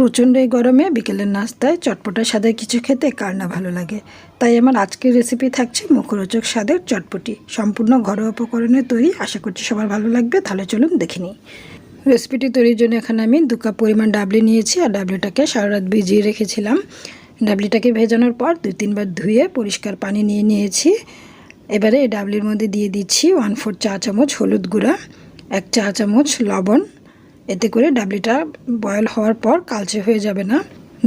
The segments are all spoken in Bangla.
প্রচণ্ড এই গরমে বিকেলের নাস্তায় চটপটা স্বাদের কিছু খেতে কার না ভালো লাগে। তাই আমার আজকের রেসিপি থাকছে মুখরোচক স্বাদের চটপটি। সম্পূর্ণ ঘরোয়া উপকরণে তৈরি, আশা করছি সবার ভালো লাগবে, তাহলে চলুন দেখে নিই। রেসিপিটি তৈরির জন্য এখানে আমি দু কাপ পরিমাণ ডাবলি নিয়েছি, আর ডাবলিটাকে সারা রাত ভিজিয়ে রেখেছিলাম। ডাবলিটাকে ভেজানোর পর দুই তিনবার ধুয়ে পরিষ্কার পানি নিয়ে নিয়েছি। এবারে এই ডাবলির মধ্যে দিয়ে দিচ্ছি ওয়ান ফোর চা চামচ হলুদ গুঁড়া, এক চা চামচ লবণ এতে করে ডাবলিটা বয়েল হওয়ার পর কালচে হয়ে যাবে না।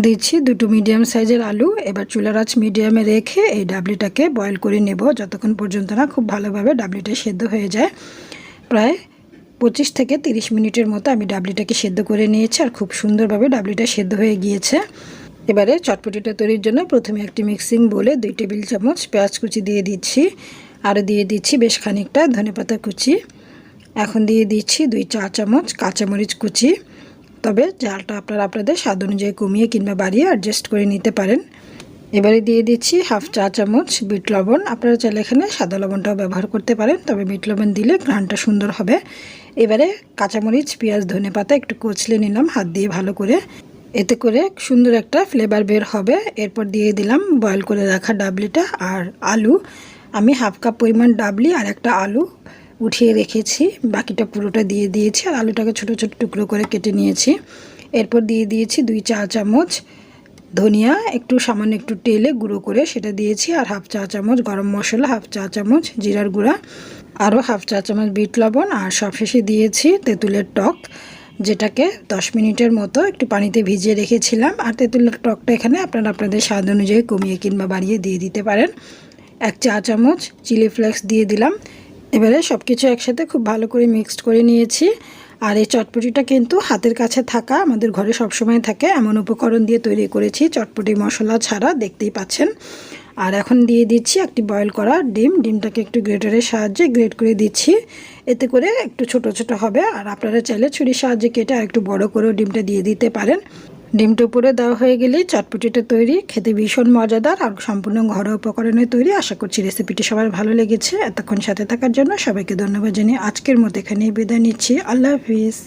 দিচ্ছি দুটো মিডিয়াম সাইজের আলু। এবার চুলার আঁচ মিডিয়ামে রেখে এই ডাবলিটাকে বয়েল করে নেব। যতক্ষণ পর্যন্ত না খুব ভালোভাবে ডাবলিটা সেদ্ধ হয়ে যায়। প্রায় পঁচিশ থেকে তিরিশ মিনিটের মতো আমি ডাবলিটাকে সেদ্ধ করে নিয়েছি আর খুব সুন্দরভাবে ডাবলিটা সেদ্ধ হয়ে গিয়েছে। এবারে চটপটিটা তৈরির জন্য প্রথমে একটি মিক্সিং বলে দুই টেবিল চামচ পেঁয়াজ কুচি দিয়ে দিচ্ছি। আর দিয়ে দিচ্ছি বেশ খানিকটা ধনেপাতা কুচি। এখন দিয়ে দিচ্ছি দুই চা চামচ কাঁচামরিচ কুচি। তবে জালটা আপনারা আপনাদের স্বাদ অনুযায়ী কমিয়ে কিংবা বাড়িয়ে অ্যাডজাস্ট করে নিতে পারেন। এবারে দিয়ে দিচ্ছি হাফ চা চামচ বিট লবণ। আপনারা চাইলে এখানে সাদা লবণটাও ব্যবহার করতে পারেন, তবে বিট লবণ দিলে ঘ্রাণটা সুন্দর হবে। এবারে কাঁচামরিচ, পেঁয়াজ, ধনে পাতা একটু কচলে নিলাম হাত দিয়ে ভালো করে। এতে করে সুন্দর একটা ফ্লেভার বের হবে। এরপর দিয়ে দিলাম বয়েল করে রাখা ডাবলিটা আর আলু। আমি হাফ কাপ পরিমাণ ডাবলি আর একটা আলু। উঠিয়ে রেখেছি। বাকিটা পুরোটা দিয়ে দিয়েছি আর আলুটাকে ছোট ছোট টুকরো করে কেটে নিয়েছি। এরপর দিয়ে দিয়েছি দুই চা চামচ ধনিয়া, একটু সামান্য একটু তেলে গুঁড়ো করে সেটা দিয়েছি আর হাফ চা চামচ গরম মশলা, হাফ চা চামচ জিরার গুঁড়া, আরও হাফ চা চামচ বিট লবণ আর সবশেষে দিয়েছি তেঁতুলের টক, যেটাকে দশ মিনিটের মতো একটু পানিতে ভিজিয়ে রেখেছিলাম। আর তেঁতুলের টকটা এখানে আপনারা আপনাদের স্বাদ অনুযায়ী কমিয়ে কিংবা বাড়িয়ে দিয়ে দিতে পারেন। এক চা চামচ চিলি ফ্লেক্স দিয়ে দিলাম। এবারে সব কিছু একসাথে খুব ভালো করে মিক্সড করে নিয়েছি। আর এই চটপটিটা কিন্তু হাতের কাছে থাকা, আমাদের ঘরে সবসময় থাকে, এমন উপকরণ দিয়ে তৈরি করেছি, চটপটি মশলা ছাড়া, দেখতেই পাচ্ছেন। আর এখন দিয়ে দিচ্ছি একটি বয়েল করা ডিম, ডিমটাকে একটু গ্রেটারের সাহায্যে গ্রেট করে দিচ্ছি। এতে করে একটু ছোট ছোট হবে, আর আপনারা চাইলে ছুরির সাহায্যে কেটে আর একটু বড় করেও ডিমটা দিয়ে দিতে পারেন। ডিমটা উপরে দেওয়া হয়ে গেলে চটপটিটা তৈরি, খেতে ভীষণ মজাদার আর সম্পূর্ণ ঘরোয়া উপকরণে তৈরি। আশা করছি রেসিপিটি সবার ভালো লেগেছে। এতক্ষণ সাথে থাকার জন্য সবাইকে ধন্যবাদ জানিয়ে আজকের মতো এখানেই বিদায় নিচ্ছি। আল্লাহ হাফিজ।